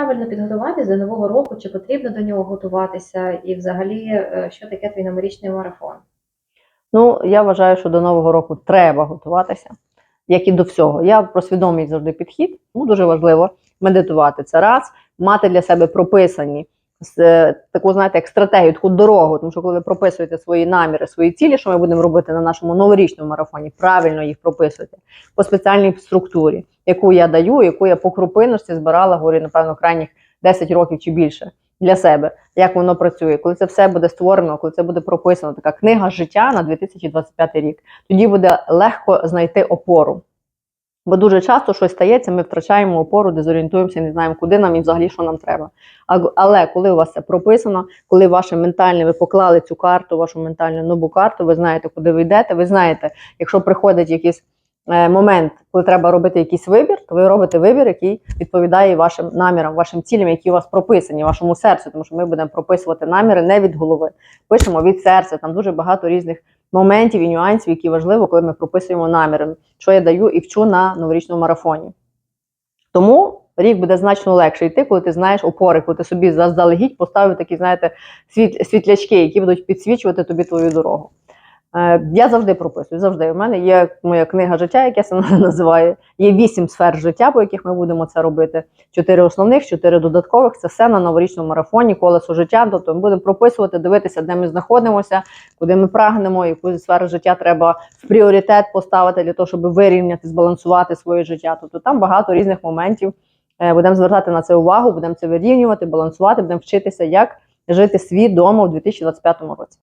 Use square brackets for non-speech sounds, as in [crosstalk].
правильно підготуватись до нового року? Чи потрібно до нього готуватися? І взагалі, е, що таке твій новорічний марафон? Ну, я вважаю, що до Нового року треба готуватися, як і до всього. Я про свідомість завжди підхід. Ну, дуже важливо медитувати. Це раз, мати для себе прописані таку, знаєте, як стратегію, таку дорогу. Тому що коли ви прописуєте свої наміри, свої цілі, що ми будемо робити на нашому новорічному марафоні, правильно їх прописуйте по спеціальній структурі, яку я даю, яку я по крупинності збирала, говорю, напевно, крайніх 10 років чи більше для себе, як воно працює, коли це все буде створено, коли це буде прописано, така книга життя на 2025 рік, тоді буде легко знайти опору. Бо дуже часто щось стається, ми втрачаємо опору, дезорієнтуємося, не знаємо, куди нам і взагалі що нам треба. Але коли у вас це прописано, коли ваше ментальне, ви поклали цю карту, вашу ментальну нову карту, ви знаєте, куди ви йдете, ви знаєте, якщо приходить якийсь е, момент, коли треба робити якийсь вибір, то ви робите вибір, який відповідає вашим намірам, вашим цілям, які у вас прописані, вашому серцю, тому що ми будемо прописувати наміри не від голови, пишемо від серця. Там дуже багато різних моментів і нюансів, які важливо, коли ми прописуємо наміри, що я даю і вчу на новорічному марафоні. Тому рік буде значно легше йти, коли ти знаєш опори, коли ти собі заздалегідь поставив такі, знаєте, світлячки, які будуть підсвічувати тобі твою дорогу. Е, я завжди прописую. Завжди. У мене є моя книга життя, як я це [laughs] називаю. Є вісім сфер життя, по яких ми будемо це робити. Чотири основних, чотири додаткових. Це все на новорічному марафоні, колесо життя. Тобто ми будемо прописувати, дивитися, де ми знаходимося, куди ми прагнемо, яку сферу життя треба в пріоритет поставити для того, щоб вирівняти, збалансувати своє життя. Тобто там багато різних моментів. Е, Будемо звертати на це увагу, будемо це вирівнювати, балансувати, будемо вчитися, як жити свідомо у 2025 році.